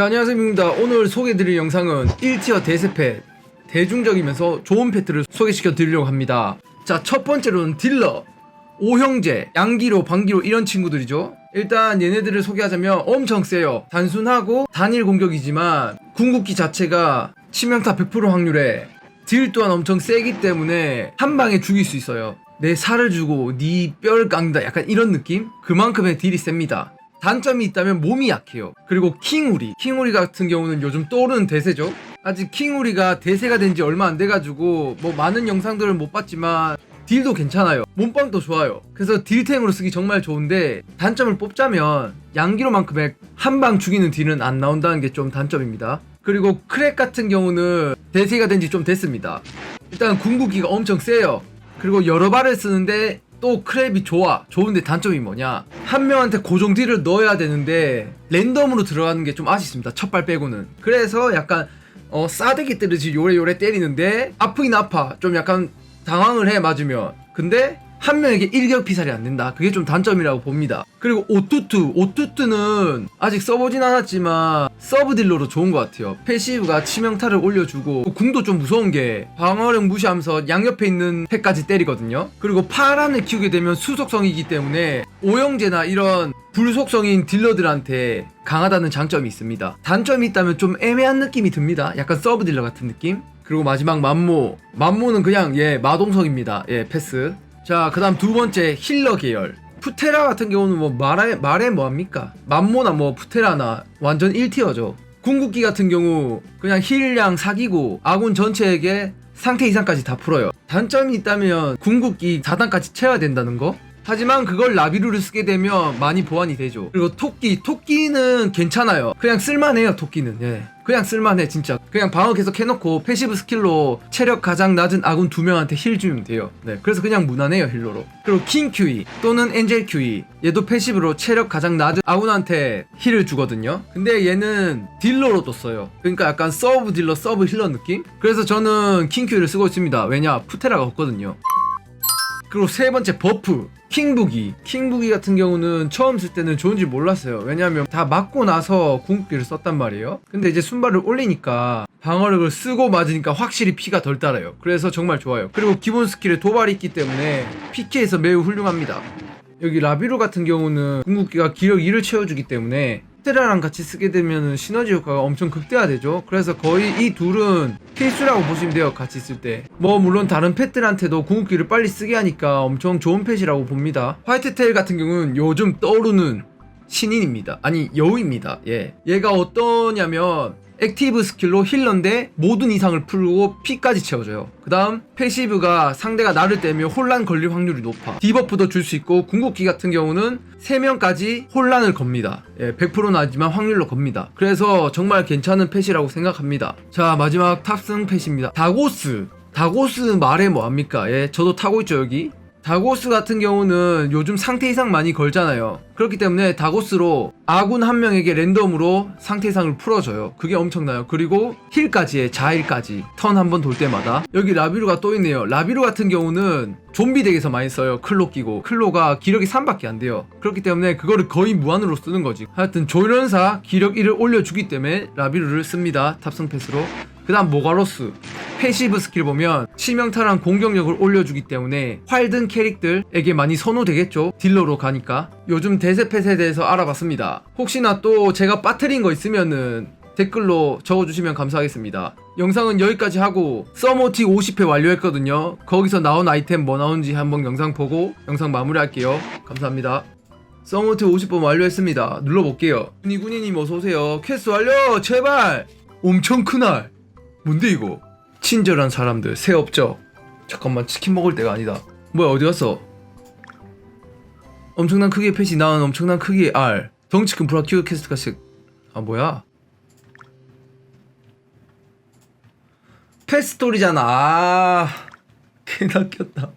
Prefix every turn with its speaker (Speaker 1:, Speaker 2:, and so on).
Speaker 1: 자 안녕하세요 민입니다. 오늘 소개해드릴 영상은 1티어 대세펫 대중적이면서 좋은 패트를 소개시켜 드리려고 합니다. 자 첫 번째로는 딜러 오형제, 양기로, 방기로 이런 친구들이죠. 일단 얘네들을 소개하자면 엄청 세요. 단순하고 단일 공격이지만 궁극기 자체가 치명타 100% 확률에 딜 또한 엄청 세기 때문에 한 방에 죽일 수 있어요. 내 살을 주고 네 뼈를 깎는다. 약간 이런 느낌? 그만큼의 딜이 셉니다 단점이 있다면 몸이 약해요. 그리고 킹우리. 킹우리 같은 경우는 요즘 떠오르는 대세죠. 아직 킹우리가 대세가 된 지 얼마 안 돼가지고 뭐 많은 영상들을 못 봤지만 딜도 괜찮아요. 몸빵도 좋아요. 그래서 딜템으로 쓰기 정말 좋은데 단점을 뽑자면 양기로만큼의 한 방 죽이는 딜은 안 나온다는 게 좀 단점입니다. 그리고 크랙 같은 경우는 대세가 된 지 좀 됐습니다. 일단 궁극기가 엄청 세요. 그리고 여러 발을 쓰는데 또 크랩이 좋아. 좋은데 단점이 뭐냐? 한 명한테 고정 딜을 넣어야 되는데 랜덤으로 들어가는 게 좀 아쉽습니다. 첫 발 빼고는. 그래서 약간 어 싸대기 때리지 요래요래 때리는데 아프긴 아파. 좀 약간 당황을 해 맞으면. 근데 한 명에게 일격 피살이 안 된다. 그게 좀 단점이라고 봅니다. 그리고 오투투, 오투투는 아직 써보진 않았지만 서브 딜러로 좋은 것 같아요. 패시브가 치명타를 올려주고 궁도 좀 무서운 게 방어력 무시하면서 양옆에 있는 패까지 때리거든요. 그리고 파란을 키우게 되면 수속성이기 때문에 오형제나 이런 불속성인 딜러들한테 강하다는 장점이 있습니다. 단점이 있다면 좀 애매한 느낌이 듭니다. 약간 서브 딜러 같은 느낌? 그리고 마지막 만모. 만모는 그냥 예 마동석입니다. 예 패스. 자, 그 다음 두 번째 힐러 계열. 푸테라 같은 경우는 뭐 말해, 말해 뭐합니까? 만모나 뭐 푸테라나 완전 1티어죠. 궁극기 같은 경우 그냥 힐량 사기고 아군 전체에게 상태 이상까지 다 풀어요. 단점이 있다면 궁극기 4단까지 채워야 된다는 거? 하지만 그걸 라비루를 쓰게 되면 많이 보완이 되죠. 그리고 토끼, 토끼는 괜찮아요. 그냥 쓸만해요, 토끼는. 예. 그냥 쓸만해, 진짜. 그냥 방어 계속 해놓고 패시브 스킬로 체력 가장 낮은 아군 두 명한테 힐 주면 돼요. 네. 그래서 그냥 무난해요, 힐러로. 그리고 킹 큐이 또는 엔젤 큐이. 얘도 패시브로 체력 가장 낮은 아군한테 힐을 주거든요. 근데 얘는 딜러로 또 써요. 그러니까 약간 서브 딜러, 서브 힐러 느낌? 그래서 저는 킹 큐이를 쓰고 있습니다. 왜냐? 푸테라가 없거든요. 그리고 세 번째 버프 킹부기. 킹부기 같은 경우는 처음 쓸 때는 좋은지 몰랐어요. 왜냐면 다 맞고 나서 궁극기를 썼단 말이에요. 근데 이제 순발을 올리니까 방어력을 쓰고 맞으니까 확실히 피가 덜 따라요. 그래서 정말 좋아요. 그리고 기본 스킬에 도발이 있기 때문에 PK에서 매우 훌륭합니다 여기 라비루 같은 경우는 궁극기가 기력 2를 채워주기 때문에 테라랑 같이 쓰게 되면 시너지 효과가 엄청 극대화되죠. 그래서 거의 이 둘은 필수라고 보시면 돼요. 같이 쓸 때. 뭐 물론 다른 펫들한테도 궁극기를 빨리 쓰게 하니까 엄청 좋은 펫이라고 봅니다. 화이트 테일 같은 경우는 요즘 떠오르는 신인입니다. 아니 여우입니다. 예. 얘가 어떠냐면 액티브 스킬로 힐러인데 모든 이상을 풀고 피까지 채워줘요. 그 다음 패시브가 상대가 나를 떼면 혼란 걸릴 확률이 높아. 디버프도 줄 수 있고 궁극기 같은 경우는 3명까지 혼란을 겁니다. 예, 100%는 아니지만 확률로 겁니다. 그래서 정말 괜찮은 펫이라고 생각합니다. 자 마지막 탑승 펫입니다. 다고스. 다고스 말해 뭐합니까? 예, 저도 타고 있죠 여기. 다고스 같은 경우는 요즘 상태 이상 많이 걸잖아요. 그렇기 때문에 다고스로 아군 한 명에게 랜덤으로 상태 이상을 풀어줘요. 그게 엄청나요. 그리고 힐까지 해, 자힐까지. 턴 한 번 돌 때마다. 여기 라비루가 또 있네요. 라비루 같은 경우는 좀비 덱에서 많이 써요. 클로 끼고. 클로가 기력이 3밖에 안 돼요. 그렇기 때문에 그거를 거의 무한으로 쓰는 거지. 하여튼 조련사 기력 1을 올려주기 때문에 라비루를 씁니다. 탑승 패스로. 그 다음 모가로스? 패시브 스킬 보면 치명타랑 공격력을 올려주기 때문에 활든 캐릭들에게 많이 선호되겠죠. 딜러로 가니까. 요즘 대세펫에 대해서 알아봤습니다. 혹시나 또 제가 빠뜨린 거 있으면은 댓글로 적어주시면 감사하겠습니다. 영상은 여기까지 하고 서머티 50회 완료했거든요. 거기서 나온 아이템 뭐 나온지 한번 영상 보고 영상 마무리할게요. 감사합니다. 서머티 50번 완료했습니다. 눌러볼게요. 군이군이님 어서오세요. 퀘스트 완료! 제발! 엄청 큰알 뭔데 이거? 친절한 사람들 새 업적 잠깐만 치킨 먹을 때가 아니다 뭐야 어디 갔어? 엄청난 크기의 펫이 낳은 엄청난 크기의 알 덩치 큰 브라키오 캐스트가 식... 아 뭐야? 펫 스토리잖아 아... 개 낚였다